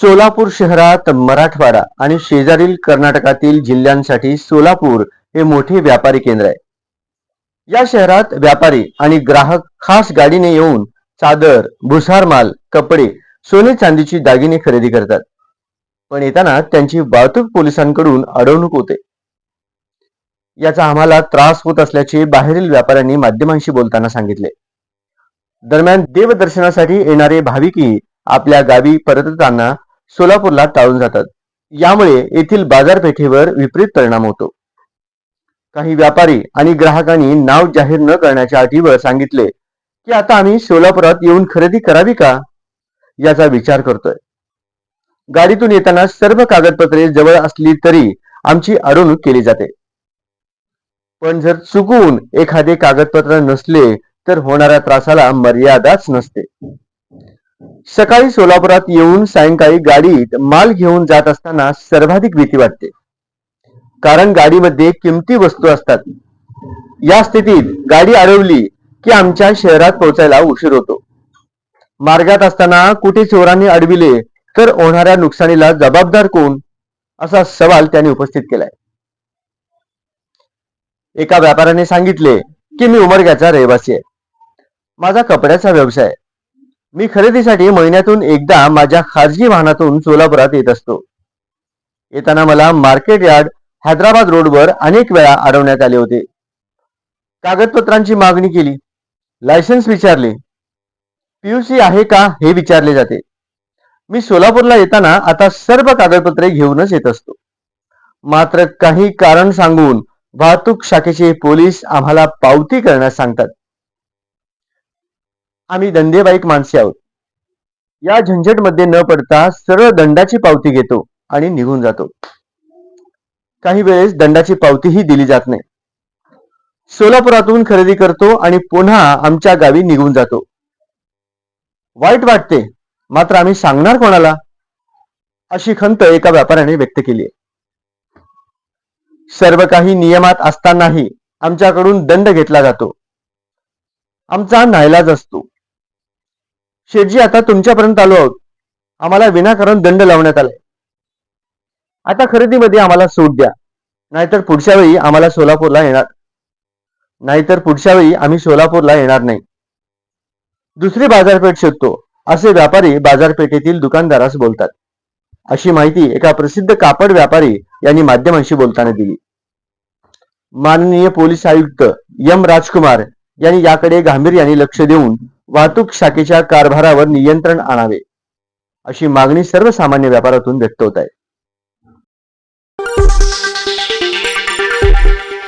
सोलापूर शहरात मराठवाडा आणि शेजारील कर्नाटकातील जिल्ह्यांसाठी सोलापूर हे मोठे व्यापारी केंद्र आहे. या शहरात व्यापारी आणि ग्राहक खास गाडीने येऊन चादर भुसार माल कपडे सोने चांदीची दागिने खरेदी करतात. पण येताना त्यांची वाहतूक पोलिसांकडून अडवणूक होते. याचा आम्हाला त्रास होत असल्याचे बाहेरील व्यापाऱ्यांनी माध्यमांशी बोलताना सांगितले. दरम्यान देवदर्शनासाठी येणारे भाविकही आपल्या गावी परतताना सोलापूरला टाळून जातात. यामुळे येथील बाजारपेठेवर विपरीत परिणाम होतो. काही व्यापारी आणि ग्राहकांनी नाव जाहीर न करण्याच्या अटीवर सांगितले की आता आम्ही सोलापुरात येऊन खरेदी करावी का? याचा विचार करतोय. गाडीतून येताना सर्व कागदपत्रे जवळ असली तरी आमची अडवणूक केली जाते. पण जर चुकून एखादे कागदपत्र नसले तर होणाऱ्या त्रासाला मर्यादाच नसते. सकाळी सोलापुरात येऊन सायंकाळी गाडीत माल घेऊन जात असताना सर्वाधिक भीती वाटते. कारण गाडीमध्ये किमती वस्तू असतात. या स्थितीत गाडी अडवली की आमच्या शहरात पोहोचायला उशीर होतो. मार्गात असताना कुठे चोरांनी अडविले तर होणाऱ्या नुकसानीला जबाबदार कोण? असा सवाल त्यांनी उपस्थित केलाय. एका व्यापाऱ्याने सांगितले की मी उमरग्याचा रहिवासी आहे. माझा कपड्याचा व्यवसाय आहे. मी खरेदीसाठी महिन्यातून एकदा माझ्या खाजगी वाहनातून सोलापुरात येत असतो. येताना मला मार्केट यार्ड हैदराबाद रोडवर अनेक वेळा अडवण्यात आले होते. कागदपत्रांची मागणी केली. लायसन्स विचारले. पीयूसी आहे का हे विचारले जाते. मी सोलापूरला येताना आता सर्व कागदपत्रे घेऊनच येत असतो. मात्र काही कारण सांगून वाहतूक शाखेचे पोलीस आम्हाला पावती करण्यास सांगतात. आम्ही धंदेबाईक माणसे आहोत. या झंझटमध्ये न पडता सरळ दंडाची पावती घेतो आणि निघून जातो. काही वेळेस दंडाची पावतीही दिली जात नाही. सोलापुरातून खरेदी करतो आणि पुन्हा आमच्या गावी निघून जातो. वाईट वाटते मात्र आम्ही सांगणार कोणाला? अशी खंत एका व्यापाऱ्याने व्यक्त केली आहे. सर्व काही नियमात असतानाही आमच्याकडून दंड घेतला जातो. आमचा नाईलाज असतो. शेठजी आता तुमच्यापर्यंत आलो आहोत. आम्हाला विनाकारण दंड लावण्यात आलाय. आता खरेदीमध्ये आम्हाला सूट द्या. नाहीतर पुढच्या वेळी आम्हाला सोलापूरला येणार. नाहीतर पुढच्या वेळी आम्ही सोलापूरला येणार नाही. दुसरी बाजारपेठ शोधतो. असे व्यापारी बाजारपेठेतील दुकानदारास बोलतात. अशी माहिती एका प्रसिद्ध कापड व्यापारी यांनी माध्यमांशी बोलताना दिली. माननीय पोलीस आयुक्त यम राजकुमार यांनी याकडे गांभीर्याने लक्ष देऊन वाहतूक शाखेच्या कारभारावर नियंत्रण आणावे अशी मागणी सर्वसामान्य व्यापारातून व्यक्त होत आहे.